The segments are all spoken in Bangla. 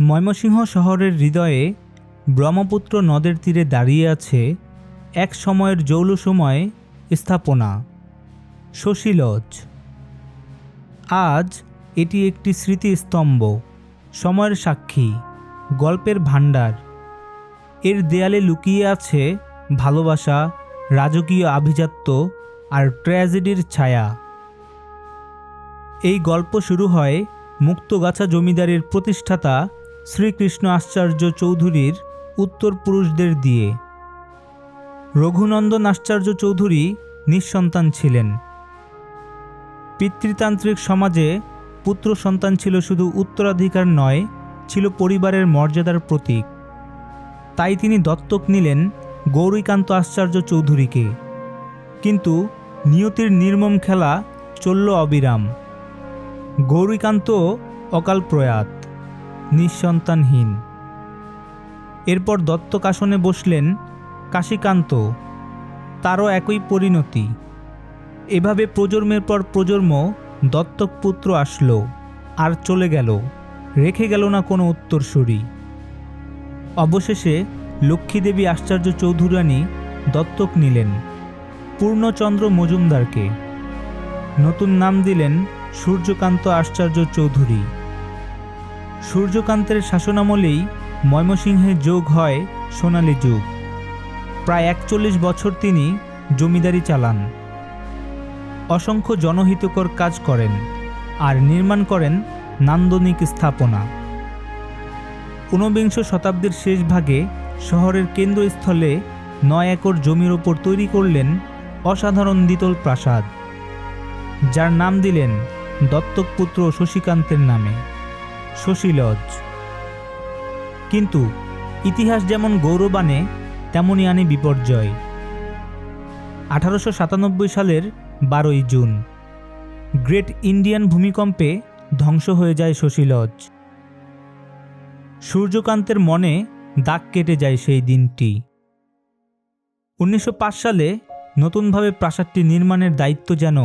ময়মনসিংহ শহরের হৃদয়ে ব্রহ্মপুত্র নদের তীরে দাঁড়িয়ে আছে এক সময়ের জৌল সময় স্থাপনা শশীলজ আজ এটি একটি স্মৃতিস্তম্ভ, সময়ের সাক্ষী, গল্পের ভাণ্ডার। এর দেয়ালে লুকিয়ে আছে ভালোবাসা, রাজকীয় আভিজাত্য আর ট্র্যাজেডির ছায়া। এই গল্প শুরু হয় মুক্তগাছা জমিদারের প্রতিষ্ঠাতা শ্রীকৃষ্ণ আশ্চর্য চৌধুরীর উত্তর পুরুষদের দিয়ে। রঘুনন্দন আশ্চর্য চৌধুরী নিঃসন্তান ছিলেন। পিতৃতান্ত্রিক সমাজে পুত্র সন্তান ছিল শুধু উত্তরাধিকার নয়, ছিল পরিবারের মর্যাদার প্রতীক। তাই তিনি দত্তক নিলেন গৌরীকান্ত আশ্চর্য চৌধুরীকে। কিন্তু নিয়তির নির্মম খেলা চলল অবিরাম। গৌরীকান্ত অকাল প্রয়াত। নিঃসন্তানহীন। এরপর দত্তক আসনে বসলেন কাশীকান্ত, তারও একই পরিণতি। এভাবে প্রজন্মের পর প্রজন্ম দত্তক পুত্র আসলো, আর চলে গেল, রেখে গেল না কোনো উত্তরসূরি। অবশেষে লক্ষ্মীদেবী আশ্চর্য চৌধুরানী দত্তক নিলেন, পূর্ণচন্দ্র মজুমদারকে। নতুন নাম দিলেন সূর্যকান্ত আশ্চর্য চৌধুরী। সূর্যকান্তের শাসনামলেই ময়মনসিংহে যোগ হয় সোনালী যুগ। প্রায় একচল্লিশ বছর তিনি জমিদারি চালান। অসংখ্য জনহিতকর কাজ করেন আর নির্মাণ করেন নান্দনিক স্থাপনা। ঊনবিংশ শতাব্দীর শেষ ভাগে শহরের কেন্দ্রস্থলে নয় একর জমির ওপর তৈরি করলেন অসাধারণ দ্বিতল প্রাসাদ, যার নাম দিলেন দত্তক পুত্র শশীকান্তের নামে। শশীলজ কিন্তু ইতিহাস যেমন গৌরব আনে, তেমনই আনে বিপর্যয়। আঠারোশো সাতানব্বই সালের বারোই জুন, গ্রেট ইন্ডিয়ান ভূমিকম্পে ধ্বংস হয়ে যায় শশীলজ সূর্যকান্তের মনে দাগ কেটে যায় সেই দিনটি। উনিশশো পাঁচ সালে নতুনভাবে প্রাসাদটি নির্মাণের দায়িত্ব যেন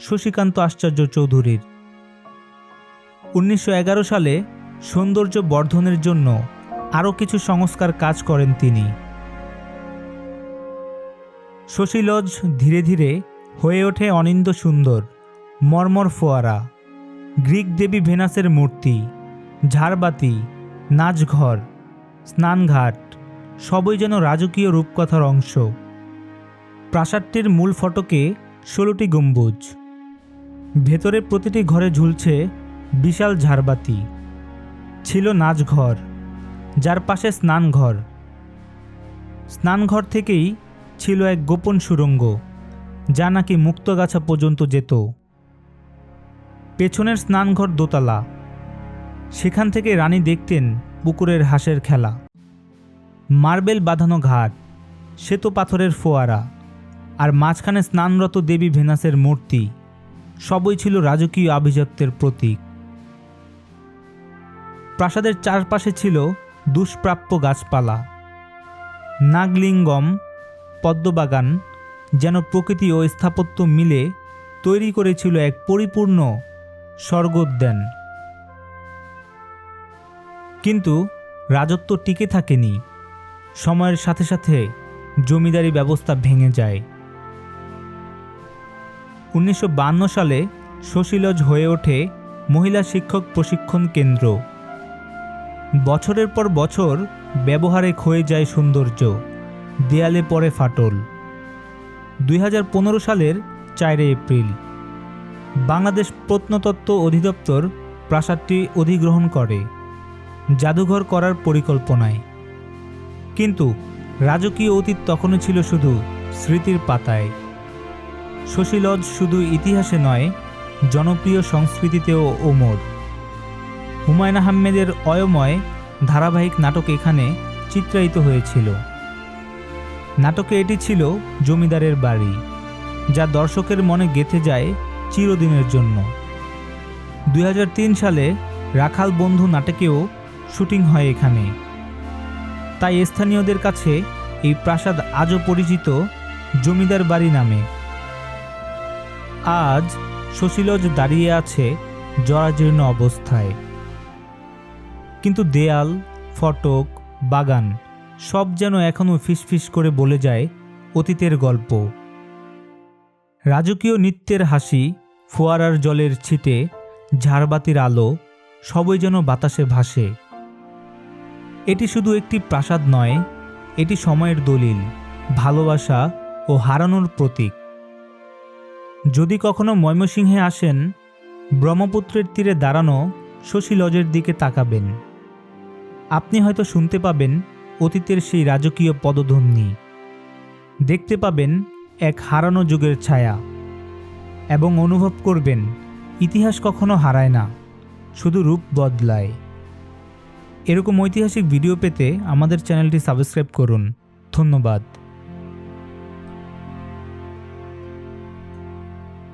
শশীকান্ত আশ্চর্য চৌধুরীর। উনিশশো এগারো সালে সৌন্দর্য বর্ধনের জন্য আরও কিছু সংস্কার কাজ করেন তিনি। শশীলজ ধীরে ধীরে হয়ে ওঠে অনিন্দ সুন্দর, মর্মর ফোয়ারা, গ্রিক দেবী ভেনাসের মূর্তি, ঝাড়বাতি, নাচঘর, স্নানঘাট, সবই যেন রাজকীয় রূপকথার অংশ। প্রাসাদটির মূল ফটকে ষোলোটি গম্বুজ। ভেতরে প্রতিটি ঘরে ঝুলছে বিশাল ঝাড়বাতি। ছিল নাচঘর, যার পাশে স্নানঘর। স্নানঘর থেকেই ছিল এক গোপন সুড়ঙ্গ যা নাকি মুক্তগাছা পর্যন্ত যেত। পেছনের স্নানঘর দোতলা। সেখান থেকে রানী দেখতেন পুকুরের হাঁসের খেলা। মার্বেল বাঁধানো ঘাট, শ্বেত পাথরের ফোয়ারা, আর মাঝখানে স্নানরত দেবী ভেনাসের মূর্তি, সবই ছিল রাজকীয় আভিজাত্যের প্রতীক। প্রাসাদের চারপাশে ছিল দুষ্প্রাপ্য গাছপালা। নাগলিঙ্গম, পদ্মবাগান যেন প্রকৃতি ও স্থাপত্য মিলে তৈরি করেছিল এক পরিপূর্ণ স্বর্গোদ্যান। কিন্তু রাজত্ব টিকে থাকেনি। সময়ের সাথে সাথে জমিদারি ব্যবস্থা ভেঙে যায়। উনিশশো সালে শশীলজ হয়ে ওঠে মহিলা শিক্ষক প্রশিক্ষণ কেন্দ্র। বছরের পর বছর ব্যবহারে ক্ষয়ে যায় সৌন্দর্য। দেয়ালে পড়ে ফাটল। দুই হাজার পনেরো সালের চারে এপ্রিল। বাংলাদেশ প্রত্নতত্ত্ব অধিদপ্তর প্রাসাদটি অধিগ্রহণ করে। জাদুঘর করার পরিকল্পনায়। কিন্তু রাজকীয় অতীত তখনও ছিল শুধু স্মৃতির পাতায়। শশীলজ শুধু ইতিহাসে নয়, জনপ্রিয় সংস্কৃতিতেও ওমর। হুমায়ুন আহমেদের অয়ময় ধারাবাহিক নাটক এখানে চিত্রায়িত হয়েছিল। নাটকে এটি ছিল জমিদারের বাড়ি, যা দর্শকের মনে গেঁথে যায় চিরদিনের জন্য। দুই হাজার তিন সালে রাখাল বন্ধু নাটকেও শুটিং হয় এখানে। তাই স্থানীয়দের কাছে এই প্রাসাদ আজও পরিচিত জমিদার বাড়ি নামে। আজ শশীলজ দাঁড়িয়ে আছে জরাজীর্ণ অবস্থায়। কিন্তু দেয়াল, ফটক, বাগান সব যেন এখনও ফিসফিস করে বলে যায় অতীতের গল্প। রাজকীয় নৃত্যের হাসি, ফোয়ারার জলের ছিটে, ঝাড়বাতির আলো সবই যেন বাতাসে ভাসে। এটি শুধু একটি প্রাসাদ নয়, এটি সময়ের দলিল, ভালোবাসা ও হারানোর প্রতীক। যদি কখনো ময়মনসিংহে আসেন, ব্রহ্মপুত্রের তীরে দাঁড়ানো শশী লজের দিকে তাকাবেন। আপনি হয়তো শুনতে পাবেন অতীতের সেই রাজকীয় পদধ্বনি দেখতে পাবেন এক হারানো যুগের ছায়া। এবং অনুভব করবেন, ইতিহাস কখনো হারায় না, শুধু রূপ বদলায়। এরকম ঐতিহাসিক ভিডিও পেতে আমাদের চ্যানেলটি সাবস্ক্রাইব করুন। ধন্যবাদ।